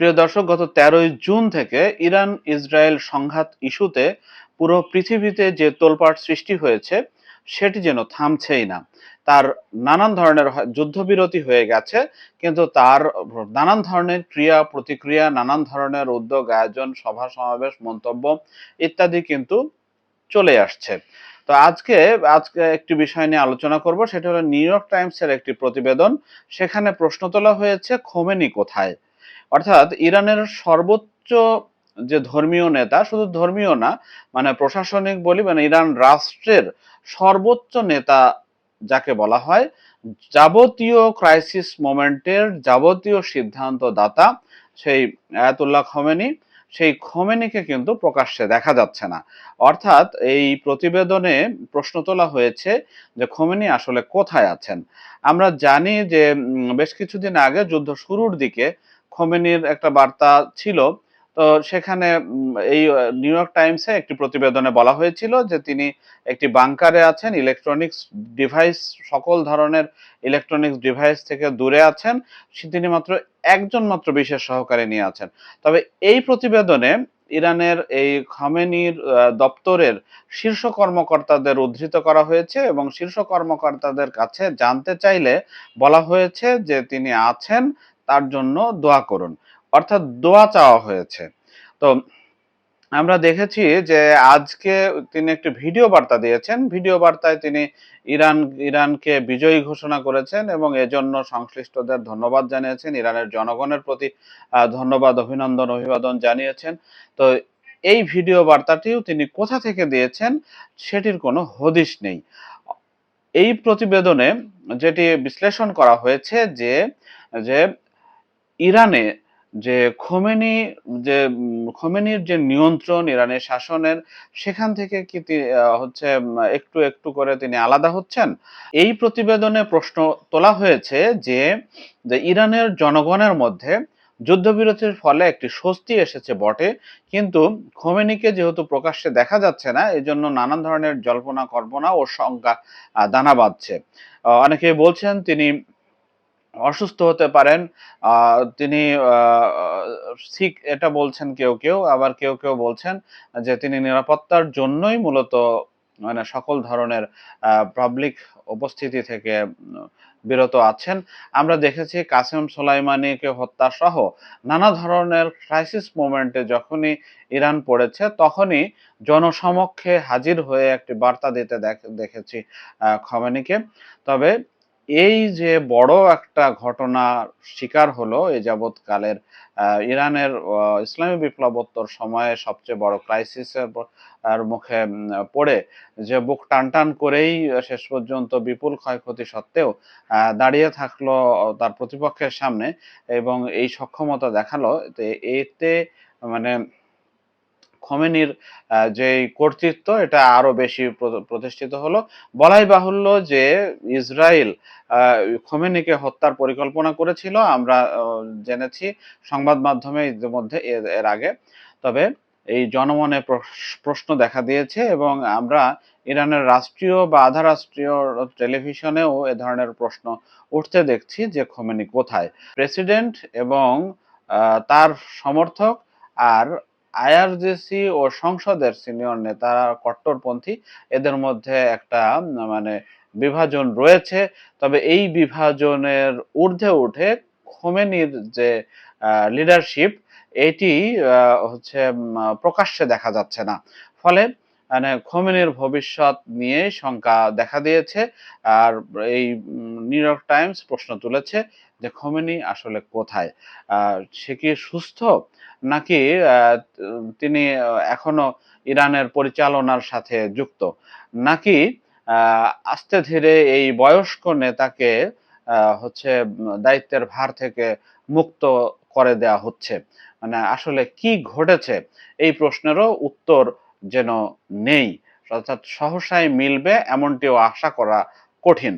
প্রিয় দর্শক, গত তেরোই জুন থেকে ইরান ইসরায়েল সংঘাত ইস্যুতে পুরো পৃথিবীতে যে তোলপাট সৃষ্টি হয়েছে, সেটি যেন থামছেই না। তার নানান ধরনের যুদ্ধবিরতি হয়ে গেছে, কিন্তু তার নানান ধরনের ক্রিয়া, প্রতিক্রিয়া, নানান ধরনের উদ্যোগ, আয়োজন, সভা, সমাবেশ, মন্তব্য ইত্যাদি কিন্তু চলে আসছে। তো আজকে আজকে একটি বিষয় নিয়ে আলোচনা করব, সেটা হলো নিউ ইয়র্ক টাইমসের একটি প্রতিবেদন। সেখানে প্রশ্ন তোলা হয়েছে, খোমেনি কোথায়? অর্থাৎ ইরানের সর্বোচ্চ যে ধর্মীয় নেতা, শুধু ধর্মীয় না মানে প্রশাসনিক বলি মানে ইরান রাষ্ট্রের সর্বোচ্চ নেতা যাকে বলা হয়, যাবতীয় ক্রাইসিস মোমেন্টের যাবতীয় সিদ্ধান্ত দাতা সেই আয়াতুল্লাহ খমেনি। সেই খমেনিকে কিন্তু প্রকাশ্যে দেখা যাচ্ছে না। অর্থাৎ এই প্রতিবেদনে প্রশ্ন তোলা হয়েছে যে খমেনি আসলে কোথায় আছেন? আমরা জানি যে বেশ কিছুদিন আগে যুদ্ধ শুরুর দিকে খোমেনির একটা বার্তা ছিল। তো সেখানে এই নিউ ইয়র্ক টাইমসে একটি প্রতিবেদনে বলা হয়েছিল যে তিনি একটি বাংকারে আছেন ইলেকট্রনিক্স ডিভাইস সকল ধরনের ইলেকট্রনিক্স ডিভাইস থেকে দূরে আছেন। তিনি মাত্র একজন মাত্র বিশেষ সহকারী নিয়ে আছেন। তবে এই প্রতিবেদনে ইরানের এই খামেনির দপ্তরের শীর্ষ কর্মকর্তাদের উদ্ধৃত করা হয়েছে এবং শীর্ষ কর্মকর্তাদের কাছে জানতে চাইলে বলা হয়েছে যে তিনি আছেন তার জন্য দোয়া করুন। অর্থাৎ দোয়া চাওয়া হয়েছে। তো আমরা দেখেছি যে আজকে তিনি একটি ভিডিও বার্তা দিয়েছেন। ভিডিও বার্তায় তিনি ইরান, ইরানকে বিজয়ী ঘোষণা করেছেন এবং এজন্য সংশ্লিষ্টদের ধন্যবাদ জানিয়েছেন। ইরানের জনগণের প্রতি ধন্যবাদ, অভিনন্দন, অভিবাদন জানিয়েছেন। তো এই ভিডিও বার্তাটিও তিনি কোথা থেকে দিয়েছেন সেটির কোনো হদিশ নেই। এই প্রতিবেদনে যেটি বিশ্লেষণ করা হয়েছে যে যে ইরানে যে খোমেনি, যে, খোমেনির যে নিয়ন্ত্রণ ইরানের শাসনের, সেখান থেকে কি হচ্ছে একটু একটু করে তিনি আলাদা হচ্ছেন? এই প্রতিবেদনে প্রশ্ন তোলা হয়েছে যে ইরানের জনগণের মধ্যে যুদ্ধবিরতির ফলে একটি স্বস্তি এসেছে বটে, কিন্তু খোমেনিকে যেহেতু প্রকাশ্যে দেখা যাচ্ছে না এই জন্য নানান ধরনের জল্পনা কল্পনা ও শঙ্কা দানা বাঁধছে। অনেকে বলছেন তিনি অসুস্থ হতে পারেন তিনি ঠিক এটা বলছেন কেউ কেউ, আবার কেউ কেউ বলছেন যে তিনি নিরাপত্তার জন্যই মূলত মানে সকল ধরনের পাবলিক উপস্থিতি থেকে বিরত আছেন। আমরা দেখেছি কাসেম সোলাইমানিকে হত্যা সহ নানা ধরনের ক্রাইসিস মোমেন্টে যখনই ইরান পড়েছে, তখনই জনসমক্ষে হাজির হয়ে একটি বার্তা দিতে দেখ- দেখেছি খমেনিকে। তবে এই যে বড় একটা ঘটনা শিকার হলো এ যাবৎকালের ইরানের ইসলামী বিপ্লবোত্তর সময়ে সবচেয়ে বড় ক্রাইসিসের মুখে পড়ে যে বুক টান টান করেই শেষ পর্যন্ত বিপুল ক্ষয়ক্ষতি সত্ত্বেও দাঁড়িয়ে থাকল তার প্রতিপক্ষের সামনে এবং এই সক্ষমতা দেখাল। এতে মানে খমেনির যে কর্তৃত্ব, এটা আরও বেশি প্রতিষ্ঠিত হলো। বলাই বাহুল্য যে ইসরায়েল খোমেনিকে হত্যার পরিকল্পনা করেছিল, আমরা জেনেছি সংবাদ মাধ্যমে ইতিমধ্যে এর আগে। তবে এই জনমনে প্রশ- প্রশ্ন দেখা দিয়েছে এবং আমরা ইরানের রাষ্ট্রীয় বা আধা রাষ্ট্রীয় টেলিভিশনেও এ ধরনের প্রশ্ন উঠতে দেখছি যে খোমেনি কোথায়। প্রেসিডেন্ট এবং তার সমর্থক আর আইআরজিসি ও সংসদের সিনিয়র নেতারা কট্টরপন্থী, এদের মধ্যে একটা মানে বিভাজন রয়েছে। তবে এই বিভাজনের ঊর্ধ্বে উঠে খোমেনির যে লিডারশিপ এটি হচ্ছে প্রকাশ্যে দেখা যাচ্ছে না। ফলে মানে খোমেনির ভবিষ্যৎ নিয়ে শঙ্কা দেখা দিয়েছে। আর এই নিউ ইয়র্ক টাইমস প্রশ্ন তুলেছে যে খোমেনি আসলে কোথায়? সে কি সুস্থ? নাকি তিনি এখনও ইরানের পরিচালনার সাথে যুক্ত? নাকি আস্তে ধীরে এই বয়স্ক নেতাকে হচ্ছে দায়িত্বের ভার থেকে মুক্ত করে দেয়া হচ্ছে? মানে আসলে কি ঘটেছে? এই প্রশ্নেরও উত্তর যেন নেই। অর্থাৎ সহসায় মিলবে এমনটিও আশা করা কঠিন।